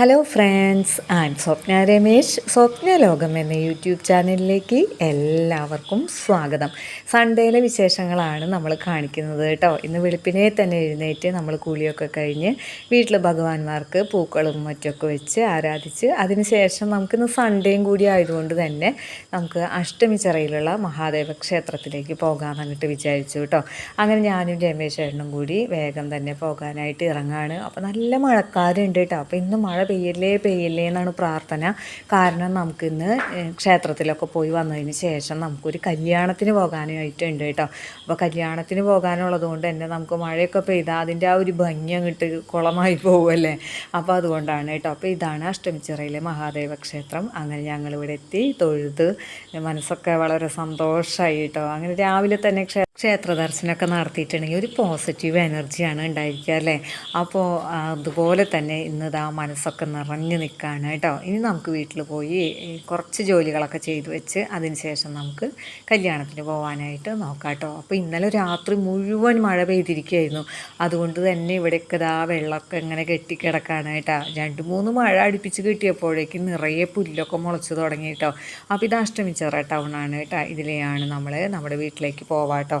Hello friends and Swapna Ramesh Swapna Lokam എന്ന YouTube ചാനലിലേക്ക് എല്ലാവർക്കും സ്വാഗതം. സൺഡേയിലെ വിശേഷങ്ങളാണ് നമ്മൾ കാണിക്കുന്നത് കേട്ടോ. ഇന്ന് വെളുപ്പിനെ തന്നെ എഴുന്നേറ്റ് നമ്മൾ കൂലിയൊക്കെ കഴിഞ്ഞ് വീട്ടിൽ ഭഗവാന്മാർക്ക് പൂക്കളും മറ്റൊക്കെ വെച്ച് ആരാധിച്ച് അതിനുശേഷം നമുക്കിന്ന് സൺഡേയും കൂടി ആയതുകൊണ്ട് തന്നെ നമുക്ക് അഷ്ടമി ചിറയിലുള്ള മഹാദേവ ക്ഷേത്രത്തിലേക്ക് പോകാമെന്നിട്ട് വിചാരിച്ചു കേട്ടോ. അങ്ങനെ ഞാനും രമേശ് ചേട്ടനും കൂടി വേഗം തന്നെ പോകാനായിട്ട് ഇറങ്ങാണ്. അപ്പോൾ നല്ല മഴക്കാരുണ്ട് കേട്ടോ. അപ്പോൾ ഇന്ന് മഴ പെയ്യല്ലേ പെയ്യല്ലേ എന്നാണ് പ്രാർത്ഥന. കാരണം നമുക്കിന്ന് ക്ഷേത്രത്തിലൊക്കെ പോയി വന്നതിന് ശേഷം നമുക്കൊരു കല്യാണത്തിന് പോകാനായിട്ടുണ്ട് കേട്ടോ. അപ്പോൾ കല്യാണത്തിന് പോകാനുള്ളത് കൊണ്ട് തന്നെ നമുക്ക് മഴയൊക്കെ പെയ്താൽ അതിന്റെ ആ ഒരു ഭംഗി അങ്ങോട്ട് കുളമായി പോകുമല്ലേ അപ്പോൾ അതുകൊണ്ടാണ് കേട്ടോ. അപ്പോൾ ഇതാണ് അഷ്ടമിച്ചിറയിലെ മഹാദേവ ക്ഷേത്രം. അങ്ങനെ ഞങ്ങളിവിടെ എത്തി. തൊഴുത്. മനസ്സൊക്കെ വളരെ സന്തോഷമായി കേട്ടോ. അങ്ങനെ രാവിലെ തന്നെ ക്ഷേ ക്ഷേത്ര ദർശനമൊക്കെ നടത്തിയിട്ടുണ്ടെങ്കിൽ ഒരു പോസിറ്റീവ് എനർജിയാണ് ഉണ്ടായിരിക്കുക അല്ലേ? അപ്പോൾ അതുപോലെ തന്നെ ഇന്ന് ഇതാ മനസ്സൊക്കെ നിറഞ്ഞു നിൽക്കുകയാണ് കേട്ടോ. ഇനി നമുക്ക് വീട്ടിൽ പോയി കുറച്ച് ജോലികളൊക്കെ ചെയ്തു വെച്ച് അതിന് ശേഷം നമുക്ക് കല്യാണത്തിന് പോകാനായിട്ട് നോക്കാം കേട്ടോ. അപ്പോൾ ഇന്നലെ രാത്രി മുഴുവൻ മഴ പെയ്തിരിക്കുകയായിരുന്നു. അതുകൊണ്ട് തന്നെ ഇവിടെയൊക്കെ ഇതാ വെള്ളമൊക്കെ ഇങ്ങനെ കെട്ടിക്കിടക്കാണ് കേട്ടോ. രണ്ട് മൂന്ന് മഴ അടുപ്പിച്ച് കിട്ടിയപ്പോഴേക്കും നിറയെ പുല്ലൊക്കെ മുളച്ചു തുടങ്ങി കേട്ടോ. അപ്പോൾ ഇത് അഷ്ടമിച്ചറ ടൗണാണ് കേട്ടോ. ഇതിലെയാണ് നമ്മൾ നമ്മുടെ വീട്ടിലേക്ക് പോവാം കേട്ടോ.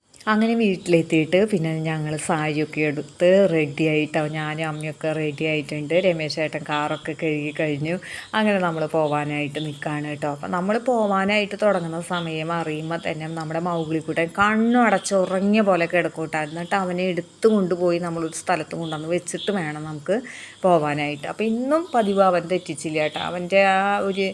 അങ്ങനെ വീട്ടിലെത്തിയിട്ട് പിന്നെ ഞങ്ങൾ സാരിയൊക്കെ എടുത്ത് റെഡി ആയിട്ടാവും ഞാനും അമ്മയൊക്കെ റെഡി ആയിട്ടുണ്ട്. രമേശ് ഏട്ടൻ കാറൊക്കെ കഴുകി കഴിഞ്ഞു. അങ്ങനെ നമ്മൾ പോവാനായിട്ട് നിൽക്കുകയാണ് കേട്ടോ. അപ്പം നമ്മൾ പോവാനായിട്ട് തുടങ്ങുന്ന സമയം അറിയുമ്പോൾ തന്നെ നമ്മുടെ മൗകുളിക്കൂട്ടൻ കണ്ണും അടച്ചുറങ്ങിയ പോലെ കിടക്കൂട്ടാ എന്നിട്ട് അവനെ എടുത്തു കൊണ്ടുപോയി നമ്മളൊരു സ്ഥലത്ത് കൊണ്ടുവന്ന് വെച്ചിട്ട് വേണം നമുക്ക് പോവാനായിട്ട്. അപ്പം ഇന്നും പതിവ് അവൻ തെറ്റിച്ചില്ല കേട്ടോ. അവന്റെ ആ ഒരു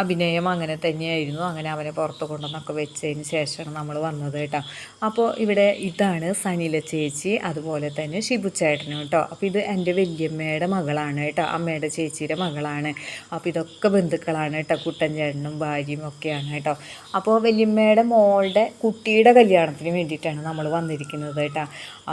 അഭിനയം അങ്ങനെ തന്നെയായിരുന്നു. അങ്ങനെ അവനെ പുറത്ത് കൊണ്ടുവന്നൊക്കെ വെച്ചതിന് ശേഷമാണ് നമ്മൾ വന്നത് കേട്ടോ. അപ്പോൾ ഇവിടെ ഇതാണ് സനില ചേച്ചി അതുപോലെ തന്നെ ഷിബു ചേട്ടനും കേട്ടോ. അപ്പോൾ ഇത് എന്റെ വല്യമ്മയുടെ മകളാണ് കേട്ടോ അമ്മയുടെ ചേച്ചിയുടെ മകളാണ്. അപ്പോൾ ഇതൊക്കെ ബന്ധുക്കളാണ് കേട്ടോ കുട്ടൻ ചേട്ടനും ഭാര്യയും ഒക്കെയാണ് കേട്ടോ. അപ്പോൾ വല്യമ്മയുടെ മോളുടെ കുട്ടിയുടെ കല്യാണത്തിന് വേണ്ടിയിട്ടാണ് നമ്മൾ വന്നിരിക്കുന്നത് കേട്ടോ.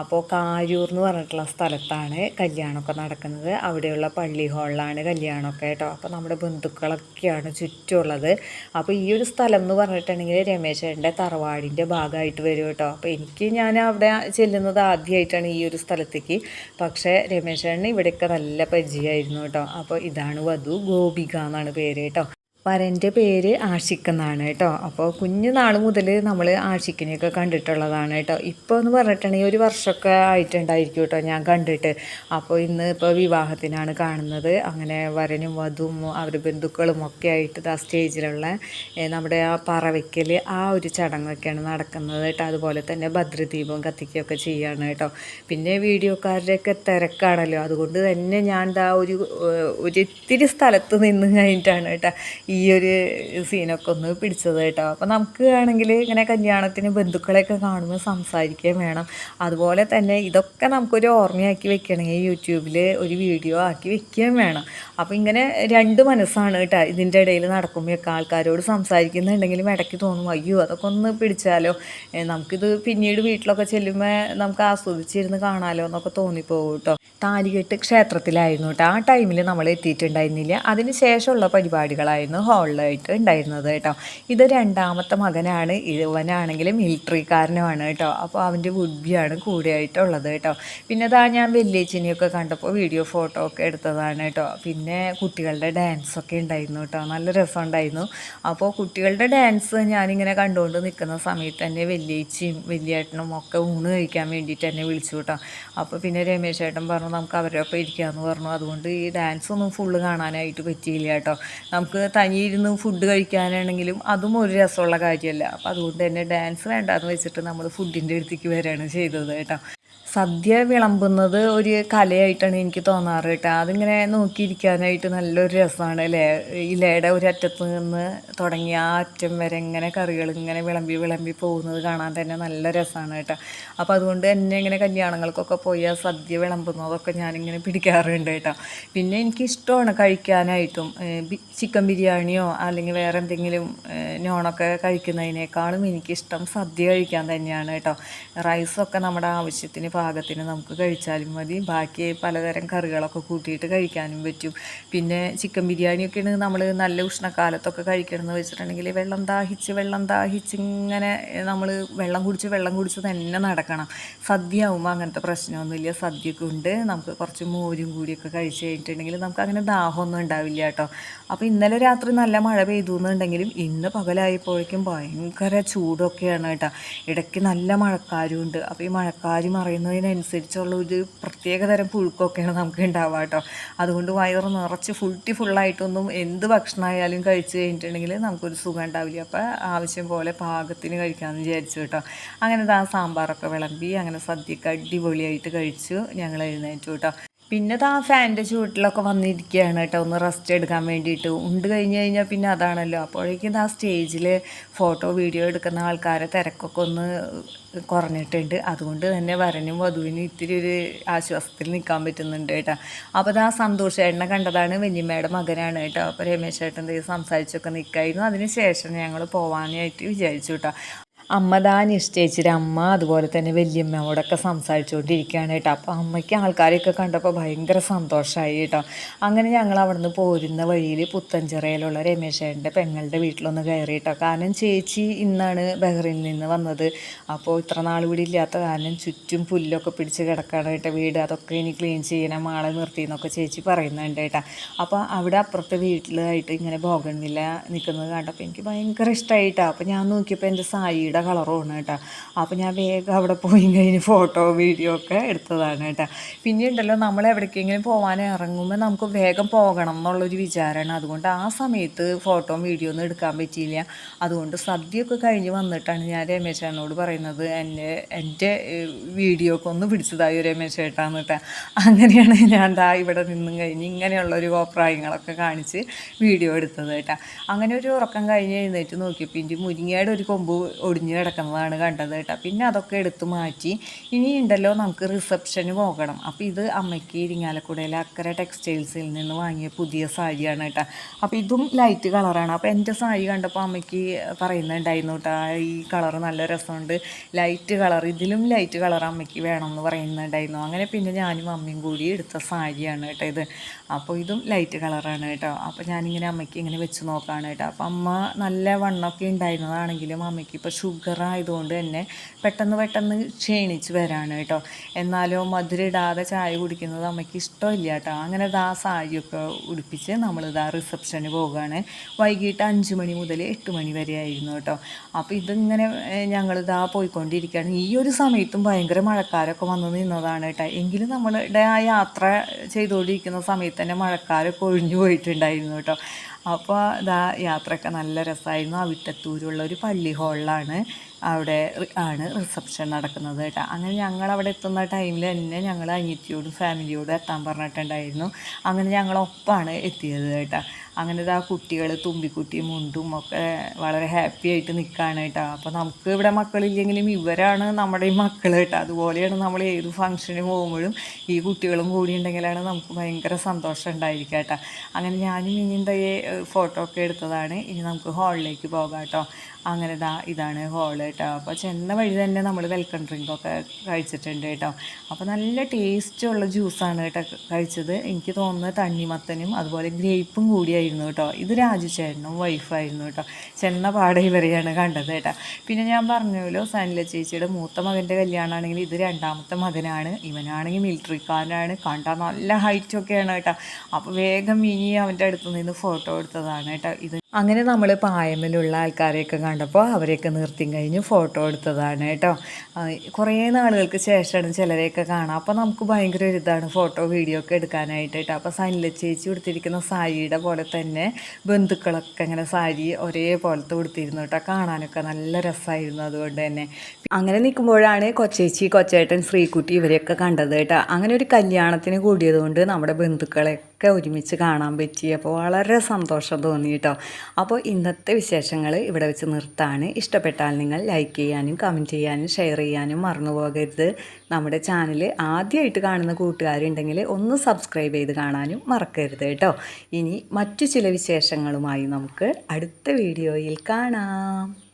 അപ്പോൾ കാരൂർ എന്ന് പറഞ്ഞിട്ടുള്ള സ്ഥലത്താണ് കല്യാണമൊക്കെ നടക്കുന്നത്. അവിടെയുള്ള പള്ളി ഹാളിലാണ് കല്യാണമൊക്കെ കേട്ടോ. അപ്പോൾ നമ്മുടെ ബന്ധുക്കളൊക്കെയാണ് ചുറ്റുമുള്ളത്. അപ്പോൾ ഈ ഒരു സ്ഥലം എന്ന് പറഞ്ഞിട്ടുണ്ടെങ്കിൽ രമേശേട്ടന്റെ തറവാടിന്റെ ഭാഗമായിട്ട് വരും കേട്ടോ. അപ്പോൾ എനിക്ക് ഞാൻ അവിടെ ചെല്ലുന്നത് ആദ്യമായിട്ടാണ് ഈ ഒരു സ്ഥലത്തേക്ക്. പക്ഷേ രമേശേട്ടന് ഇവിടെയൊക്കെ നല്ല പരിചയമായിരുന്നു കേട്ടോ. അപ്പോൾ ഇതാണ് വധു ഗോപിക എന്നാണ് പേര് കേട്ടോ. വരന്റെ പേര് ആഷിഖ് എന്നാണ് കേട്ടോ. അപ്പോൾ കുഞ്ഞു നാൾ മുതൽ നമ്മൾ ആഷിക്കിനെയൊക്കെ കണ്ടിട്ടുള്ളതാണ് കേട്ടോ. ഇപ്പോൾ എന്ന് പറഞ്ഞിട്ടുണ്ടെങ്കിൽ ഒരു വർഷമൊക്കെ ആയിട്ടുണ്ടായിരിക്കും കേട്ടോ ഞാൻ കണ്ടിട്ട്. അപ്പോൾ ഇന്ന് ഇപ്പോൾ വിവാഹത്തിനാണ് കാണുന്നത്. അങ്ങനെ വരനും വധുവും അവരുടെ ബന്ധുക്കളും ഒക്കെ ആയിട്ട് ആ സ്റ്റേജിലുള്ള നമ്മുടെ ആ പറവയ്ക്കൽ ആ ഒരു ചടങ്ങൊക്കെയാണ് നടക്കുന്നത് കേട്ടോ. അതുപോലെ തന്നെ ഭദ്രദീപം കത്തിക്കുകയൊക്കെ ചെയ്യാണ് കേട്ടോ. പിന്നെ വീഡിയോക്കാരുടെയൊക്കെ തിരക്കാണല്ലോ. അതുകൊണ്ട് തന്നെ ഞാൻ ദാ ഒരു ഒരിത്തിരി സ്ഥലത്ത് നിന്ന് കഴിഞ്ഞിട്ടാണ് കേട്ടോ ഒരു സീനൊക്കെ ഒന്ന് പിടിച്ചത് കേട്ടോ. അപ്പോൾ നമുക്ക് ആണെങ്കിൽ ഇങ്ങനെ കല്യാണത്തിന് ബന്ധുക്കളെയൊക്കെ കാണുമ്പോൾ സംസാരിക്കുകയും വേണം. അതുപോലെ തന്നെ ഇതൊക്കെ നമുക്കൊരു ഓർമ്മയാക്കി വെക്കണമെങ്കിൽ യൂട്യൂബിൽ ഒരു വീഡിയോ ആക്കി വെക്കുകയും വേണം. അപ്പോൾ ഇങ്ങനെ രണ്ട് മനസ്സാണ് കേട്ടോ ഇതിന്റെ ഇടയിൽ നടക്കുമ്പോഴൊക്കെ ആൾക്കാരോട് സംസാരിക്കുന്നുണ്ടെങ്കിലും ഇടയ്ക്ക് തോന്നും അയ്യോ അതൊക്കെ ഒന്ന് പിടിച്ചാലോ? നമുക്കിത് പിന്നീട് വീട്ടിലൊക്കെ ചെല്ലുമ്പോൾ നമുക്ക് ആസ്വദിച്ചിരുന്ന് കാണാലോ എന്നൊക്കെ തോന്നിപ്പോകും കേട്ടോ. താലികെട്ട് ക്ഷേത്രത്തിലായിരുന്നു കേട്ടോ. ആ ടൈമിൽ നമ്മൾ എത്തിയിട്ടുണ്ടായിരുന്നില്ല. അതിന് ശേഷമുള്ള പരിപാടികളായിരുന്നു. ഹാളിലായിട്ട് ഉണ്ടായിരുന്നത് കേട്ടോ. ഇത് രണ്ടാമത്തെ മകനാണ് ഇവനാണെങ്കിൽ മിലിറ്ററിക്കാരനുമാണ് കേട്ടോ. അപ്പോൾ അവന്റെ വുഡ്ബിയാണ് കൂടെയായിട്ടുള്ളത് കേട്ടോ. പിന്നെ അതാ ഞാൻ വെല്ലേച്ചിനെയൊക്കെ കണ്ടപ്പോൾ വീഡിയോ ഫോട്ടോ ഒക്കെ എടുത്തതാണ് കേട്ടോ. പിന്നെ കുട്ടികളുടെ ഡാൻസൊക്കെ ഉണ്ടായിരുന്നു കേട്ടോ. നല്ല രസമുണ്ടായിരുന്നു. അപ്പോൾ കുട്ടികളുടെ ഡാൻസ് ഞാനിങ്ങനെ കണ്ടുകൊണ്ട് നിൽക്കുന്ന സമയത്ത് തന്നെ വെല്ലേച്ചിയും വലിയേട്ടനും ഒക്കെ ഊണ് കഴിക്കാൻ വേണ്ടിയിട്ട് എന്നെ വിളിച്ചു കേട്ടോ. അപ്പോൾ പിന്നെ രമേശ് ചേട്ടൻ പറഞ്ഞു നമുക്ക് അവരൊപ്പം ഇരിക്കാമെന്ന് പറഞ്ഞു. അതുകൊണ്ട് ഈ ഡാൻസ് ഒന്നും ഫുള്ള് കാണാനായിട്ട് പറ്റിയില്ല കേട്ടോ. നമുക്ക് തനിയിരുന്ന് ഫുഡ് കഴിക്കാനാണെങ്കിലും അതും ഒരു രസമുള്ള കാര്യമല്ല. അപ്പോൾ അതുകൊണ്ട് തന്നെ ഡാൻസ് വേണ്ടാന്ന് വെച്ചിട്ട് നമ്മൾ ഫുഡിന്റെ അടുത്തേക്ക് വരികയാണ് ചെയ്തത് കേട്ടോ. സദ്യ വിളമ്പുന്നത് ഒരു കലയായിട്ടാണ് എനിക്ക് തോന്നാറ് കേട്ടോ. അതിങ്ങനെ നോക്കിയിരിക്കാനായിട്ട് നല്ലൊരു രസമാണ് അല്ലേ? ഇലയുടെ ഒരു അറ്റത്ത് നിന്ന് തുടങ്ങി ആ അറ്റം വരെ ഇങ്ങനെ കറികൾ ഇങ്ങനെ വിളമ്പി വിളമ്പി പോകുന്നത് കാണാൻ തന്നെ നല്ല രസമാണ് കേട്ടോ. അപ്പോൾ അതുകൊണ്ട് തന്നെ ഇങ്ങനെ കല്യാണങ്ങൾക്കൊക്കെ പോയി ആ സദ്യ വിളമ്പുന്നതൊക്കെ ഞാനിങ്ങനെ പിടിക്കാറുണ്ട് കേട്ടോ. പിന്നെ എനിക്ക് എനിക്കിഷ്ടമാണ് കഴിക്കാനായിട്ടും ചിക്കൻ ബിരിയാണിയോ അല്ലെങ്കിൽ വേറെ എന്തെങ്കിലും നോണൊക്കെ കഴിക്കുന്നതിനേക്കാളും എനിക്കിഷ്ടം സദ്യ കഴിക്കാൻ തന്നെയാണ് കേട്ടോ. റൈസൊക്കെ നമ്മുടെ ആവശ്യത്തിന് പാകത്തിന് നമുക്ക് കഴിച്ചാലും മതി. ബാക്കി പലതരം കറികളൊക്കെ കൂട്ടിയിട്ട് കഴിക്കാനും പറ്റും. പിന്നെ ചിക്കൻ ബിരിയാണിയൊക്കെയാണ് നമ്മൾ നല്ല ഉഷ്ണക്കാലത്തൊക്കെ കഴിക്കണമെന്ന് വെച്ചിട്ടുണ്ടെങ്കിൽ വെള്ളം ദാഹിച്ച് വെള്ളം ദാഹിച്ച് ഇങ്ങനെ നമ്മൾ വെള്ളം കുടിച്ച് വെള്ളം കുടിച്ച് തന്നെ നടക്കണം. സദ്യ ആകുമ്പോൾ അങ്ങനത്തെ പ്രശ്നമൊന്നുമില്ല. സദ്യയൊക്കെ ഉണ്ട്. നമുക്ക് കുറച്ച് മോരും കൂടിയൊക്കെ കഴിച്ച് കഴിഞ്ഞിട്ടുണ്ടെങ്കിൽ നമുക്ക് അങ്ങനെ ദാഹമൊന്നും ഉണ്ടാവില്ല കേട്ടോ. അപ്പോൾ ഇന്നലെ രാത്രി നല്ല മഴ പെയ്തു എന്നുണ്ടെങ്കിലും ഇന്ന് പകലായപ്പോഴേക്കും ഭയങ്കര ചൂടൊക്കെയാണ് കേട്ടോ. ഇടയ്ക്ക് നല്ല മഴക്കാരും ഉണ്ട് അപ്പോൾ ഈ മഴക്കാരി മറയുന്നതിനനുസരിച്ചുള്ള ഒരു പ്രത്യേകതരം പുഴുക്കൊക്കെയാണ് നമുക്ക് ഉണ്ടാവുക കേട്ടോ. അതുകൊണ്ട് വയറ് നിറച്ച് ഫുൾട്ടി ഫുള്ളായിട്ടൊന്നും എന്ത് ഭക്ഷണമായാലും കഴിച്ച് കഴിഞ്ഞിട്ടുണ്ടെങ്കിൽ നമുക്കൊരു സുഖം ഉണ്ടാവില്ല. അപ്പോൾ ആവശ്യം പോലെ പാകത്തിന് കഴിക്കാമെന്ന് വിചാരിച്ചു കേട്ടോ. അങ്ങനെ ആ സാമ്പാറൊക്കെ വിളമ്പി അങ്ങനെ സദ്യക്ക് അടിപൊളിയായിട്ട് കഴിച്ചു ഞങ്ങൾ എഴുന്നേറ്റു കേട്ടോ. പിന്നെ താ ഫാനിന്റെ ചുവട്ടിലൊക്കെ വന്നിരിക്കുകയാണ് കേട്ടോ. ഒന്ന് റെസ്റ്റ് എടുക്കാൻ വേണ്ടിയിട്ട്. ഉണ്ട് കഴിഞ്ഞ് കഴിഞ്ഞാൽ പിന്നെ അതാണല്ലോ. അപ്പോഴേക്കും ആ സ്റ്റേജിൽ ഫോട്ടോ വീഡിയോ എടുക്കുന്ന ആൾക്കാരെ തിരക്കൊക്കെ ഒന്ന് കുറഞ്ഞിട്ടുണ്ട്. അതുകൊണ്ട് തന്നെ വരനും വധുവിനും ഇത്തിരി ഒരു ആശ്വാസത്തിൽ നിൽക്കാൻ പറ്റുന്നുണ്ട് കേട്ടോ. അപ്പോൾ ആ സന്തോഷ കണ്ടതാണ്. വല്യമ്മയുടെ മകനാണ് കേട്ടോ. അപ്പോൾ രമേശ് ഏട്ടന്റെ സംസാരിച്ചൊക്കെ നിൽക്കായിരുന്നു അതിന് ശേഷം ഞങ്ങൾ പോകാനായിട്ട് വിചാരിച്ചു കേട്ടോ. അമ്മ താ നിശ്ചയിച്ചിട്ട് അമ്മ അതുപോലെ തന്നെ വലിയമ്മയോടൊക്കെ സംസാരിച്ചുകൊണ്ടിരിക്കുകയാണ് കേട്ടോ. അപ്പോൾ അമ്മയ്ക്ക് ആൾക്കാരെയൊക്കെ കണ്ടപ്പോൾ ഭയങ്കര സന്തോഷമായി കേട്ടോ. അങ്ങനെ ഞങ്ങൾ അവിടെ നിന്ന് പോരുന്ന വഴിയിൽ പുത്തഞ്ചിറയിലുള്ള രമേശേന്റെ പെങ്ങളുടെ വീട്ടിലൊന്ന് കയറി കേട്ടോ. കാരണം ചേച്ചി ഇന്നാണ് ബഹ്റിനിൽ നിന്ന് വന്നത്. അപ്പോൾ ഇത്ര നാൾ ഇവിടെ ഇല്ലാത്ത കാരണം ചുറ്റും പുല്ലൊക്കെ പിടിച്ച് കിടക്കാണ് കേട്ടോ വീട്. അതൊക്കെ ഇനി ക്ലീൻ ചെയ്യണം ആളെ നിർത്തി എന്നൊക്കെ ചേച്ചി പറയുന്നുണ്ട് കേട്ടോ. അപ്പോൾ അവിടെ അപ്പുറത്തെ വീട്ടിലായിട്ട് ഇങ്ങനെ ഭോഗൻവില്ല നിൽക്കുന്നത് കണ്ടപ്പോൾ എനിക്ക് ഭയങ്കര ഇഷ്ടമായിട്ടോ അപ്പോൾ ഞാൻ നോക്കിയപ്പോൾ എന്റെ സായിയുടെ സാരിയുടെ കളറുമാണ് കേട്ടോ. അപ്പോൾ ഞാൻ വേഗം അവിടെ പോയി കഴിഞ്ഞ് ഫോട്ടോ വീഡിയോ ഒക്കെ എടുത്തതാണ് കേട്ടോ. പിന്നെ ഉണ്ടല്ലോ നമ്മൾ എവിടേക്കെങ്കിലും പോകാൻ ഇറങ്ങുമ്പോൾ നമുക്ക് വേഗം പോകണം എന്നുള്ളൊരു വിചാരമാണ് അതുകൊണ്ട് ആ സമയത്ത് ഫോട്ടോ വീഡിയോ ഒന്നും എടുക്കാൻ പറ്റിയില്ല. അതുകൊണ്ട് സദ്യയൊക്കെ കഴിഞ്ഞ് വന്നിട്ടാണ് ഞാൻ രമേശ് ചേട്ടനോട് പറയുന്നത്. എന്റെ എന്റെ വീഡിയോ ഒക്കെ ഒന്ന് പിടിച്ചതായി രമേശ് ചേട്ടാന്ന് കേട്ടോ. അങ്ങനെയാണ് ഞാൻ ദാ ഇവിടെ നിന്നും കഴിഞ്ഞ് ഇങ്ങനെയുള്ളൊരു അഭിപ്രായങ്ങളൊക്കെ കാണിച്ച് വീഡിയോ എടുത്തത് കേട്ടോ. അങ്ങനെ ഒരു ഉറക്കം കഴിഞ്ഞ് എഴുന്നേറ്റ് നോക്കിയപ്പോൾ എന്റെ മുരിങ്ങയുടെ ഒരു കൊമ്പ് ഒടിഞ്ഞ് ഒടിഞ്ഞ് കിടക്കുന്നതാണ് കണ്ടത് കേട്ടോ. പിന്നെ അതൊക്കെ എടുത്ത് മാറ്റി. ഇനി ഉണ്ടല്ലോ നമുക്ക് റിസപ്ഷന് പോകണം. അപ്പോൾ ഇത് അമ്മയ്ക്ക് ഇരിങ്ങാലക്കുടയിലെ അക്കര ടെക്സ്റ്റൈൽസിൽ നിന്ന് വാങ്ങിയ പുതിയ സാരിയാണ് കേട്ടോ. അപ്പോൾ ഇതും ലൈറ്റ് കളറാണ് അപ്പോൾ എന്റെ സാരി കണ്ടപ്പോൾ അമ്മയ്ക്ക് പറയുന്നുണ്ടായിരുന്നു കേട്ടോ ഈ കളർ നല്ല രസമുണ്ട്. ലൈറ്റ് കളർ ഇതിലും ലൈറ്റ് കളർ അമ്മയ്ക്ക് വേണം എന്ന് പറയുന്നുണ്ടായിരുന്നു. അങ്ങനെ പിന്നെ ഞാനും അമ്മയും കൂടി എടുത്ത സാരിയാണ് കേട്ടോ ഇത്. അപ്പോൾ ഇതും ലൈറ്റ് കളറാണ് കേട്ടോ. അപ്പോൾ ഞാനിങ്ങനെ അമ്മയ്ക്ക് ഇങ്ങനെ വെച്ച് നോക്കുകയാണ് കേട്ടോ. അപ്പോൾ അമ്മ നല്ല വണ്ണമൊക്കെ ഉണ്ടായിരുന്നതാണെങ്കിലും അമ്മയ്ക്ക് ഇപ്പോൾ ഷുഗർ ആയതുകൊണ്ട് തന്നെ പെട്ടെന്ന് പെട്ടെന്ന് ക്ഷീണിച്ച് വരാണ് കേട്ടോ. എന്നാലോ മധുരം ഇടാതെ ചായ കുടിക്കുന്നത് അമ്മയ്ക്ക് ഇഷ്ടമില്ല കേട്ടോ. അങ്ങനെ ഇതാ സാരിയൊക്കെ ഉടുപ്പിച്ച് നമ്മളിതാ റിസപ്ഷന് പോവുകയാണ്. വൈകിട്ട് അഞ്ച് മണി മുതൽ എട്ട് മണി വരെ ആയിരുന്നു കേട്ടോ. അപ്പോൾ ഇതിങ്ങനെ ഞങ്ങളിതാ പോയിക്കൊണ്ടിരിക്കുകയാണ്. ഈ ഒരു സമയത്തും ഭയങ്കര മഴക്കാരൊക്കെ വന്ന് നിന്നതാണ് കേട്ടോ. എങ്കിലും നമ്മളുടെ ആ യാത്ര ചെയ്തുകൊണ്ടിരിക്കുന്ന സമയത്ത് തന്നെ മഴക്കാരൊക്കെ ഒഴിഞ്ഞു പോയിട്ടുണ്ടായിരുന്നു കേട്ടോ. അപ്പോൾ ഇതാ യാത്രയൊക്കെ നല്ല രസമായിരുന്നു ആ വിട്ടത്തൂരുള്ള ഒരു പള്ളി ഹോളിലാണ് അവിടെ ആണ് റിസപ്ഷൻ നടക്കുന്നത് കേട്ടോ. അങ്ങനെ ഞങ്ങൾ അവിടെ എത്തുന്ന ടൈമിൽ തന്നെ ഞങ്ങൾ അനിയത്തിയോടും ഫാമിലിയോടും എത്താൻ പറഞ്ഞിട്ടുണ്ടായിരുന്നു. അങ്ങനെ ഞങ്ങളൊപ്പമാണ് എത്തിയത് കേട്ടോ. അങ്ങനെ ആ കുട്ടികൾ തുമ്പിക്കുട്ടിയും മുണ്ടും ഒക്കെ വളരെ ഹാപ്പി ആയിട്ട് നിൽക്കുകയാണ് കേട്ടോ. അപ്പോൾ നമുക്ക് ഇവിടെ മക്കളില്ലെങ്കിലും ഇവരാണ് നമ്മുടെ ഈ മക്കൾ കേട്ടോ. അതുപോലെയാണ് നമ്മൾ ഏത് ഫംഗ്ഷന് പോകുമ്പോഴും ഈ കുട്ടികളും കൂടി ഉണ്ടെങ്കിലാണ് നമുക്ക് ഭയങ്കര സന്തോഷം ഉണ്ടായിരിക്കുക കേട്ടോ. അങ്ങനെ ഞാനും ഇനി എന്താ ഫോട്ടോ ഒക്കെ എടുത്തതാണ്. ഇനി നമുക്ക് ഹാളിലേക്ക് പോകാം കേട്ടോ. അങ്ങനെ ഇതാ ഇതാണ് ഹോൾ കേട്ടോ അപ്പോൾ ചെന്ന വഴി തന്നെ നമ്മൾ വെൽക്കം ഡ്രിങ്കൊക്കെ കഴിച്ചിട്ടുണ്ട് കേട്ടോ അപ്പോൾ നല്ല ടേസ്റ്റുള്ള ജ്യൂസാണ് കേട്ടോ കഴിച്ചത്. എനിക്ക് തോന്നുന്നത് തണ്ണിമത്തനും അതുപോലെ ഗ്രേപ്പും കൂടിയായിരുന്നു കേട്ടോ ഇത് രാജു ചേട്ടനും വൈഫായിരുന്നു കേട്ടോ ചെന്ന പാടെ ഇവരെയാണ് കണ്ടത് കേട്ടോ പിന്നെ ഞാൻ പറഞ്ഞല്ലോ സനില ചേച്ചിയുടെ മൂത്ത മകന്റെ കല്യാണമാണെങ്കിൽ ഇത് രണ്ടാമത്തെ മകനാണ്. ഇവനാണെങ്കിൽ മിലിറ്ററിക്കാരനാണ് കണ്ട നല്ല ഹൈറ്റൊക്കെയാണ് കേട്ടോ അപ്പോൾ വേഗം ഇനി അവന്റെ അടുത്ത് നിന്ന് ഫോട്ടോ എടുത്തതാണ് കേട്ടോ ഇത് അങ്ങനെ നമ്മൾ പായമിലുള്ള ആൾക്കാരെയൊക്കെ കണ്ടപ്പോൾ അവരെയൊക്കെ നിർത്തി കഴിഞ്ഞ് ഫോട്ടോ എടുത്തതാണ് കേട്ടോ. കുറേ നാളുകൾക്ക് ശേഷമാണ് ചിലരെയൊക്കെ കാണാം. അപ്പോൾ നമുക്ക് ഭയങ്കര ഒരു ഇതാണ് ഫോട്ടോ വീഡിയോ ഒക്കെ എടുക്കാനായിട്ട് കേട്ടോ. അപ്പോൾ സനില ചേച്ചി കൊടുത്തിരിക്കുന്ന സാരിയുടെ പോലെ തന്നെ ബന്ധുക്കളൊക്കെ ഇങ്ങനെ സാരി ഒരേപോലത്തെ കൊടുത്തിരുന്നു കേട്ടോ. കാണാനൊക്കെ നല്ല രസമായിരുന്നു അതുകൊണ്ട് തന്നെ. അങ്ങനെ നിൽക്കുമ്പോഴാണ് കൊച്ചേച്ചി കൊച്ചേട്ടൻ ശ്രീകുട്ടി ഇവരെയൊക്കെ കണ്ടത് കേട്ടോ. അങ്ങനെ ഒരു കല്യാണത്തിന് കൂടിയതുകൊണ്ട് നമ്മുടെ ബന്ധുക്കളെ ഒക്കെ ഒരുമിച്ച് കാണാൻ പറ്റി. അപ്പോൾ വളരെ സന്തോഷം തോന്നി കേട്ടോ. അപ്പോൾ ഇന്നത്തെ വിശേഷങ്ങൾ ഇവിടെ വെച്ച് നിർത്താണ്. ഇഷ്ടപ്പെട്ടാൽ നിങ്ങൾ ലൈക്ക് ചെയ്യാനും കമന്റ് ചെയ്യാനും ഷെയർ ചെയ്യാനും മറന്നു പോകരുത്. നമ്മുടെ ചാനൽ ആദ്യമായിട്ട് കാണുന്ന കൂട്ടുകാരുണ്ടെങ്കിൽ ഒന്ന് സബ്സ്ക്രൈബ് ചെയ്ത് കാണാനും മറക്കരുത് കേട്ടോ. ഇനി മറ്റു ചില വിശേഷങ്ങളുമായി നമുക്ക് അടുത്ത വീഡിയോയിൽ കാണാം.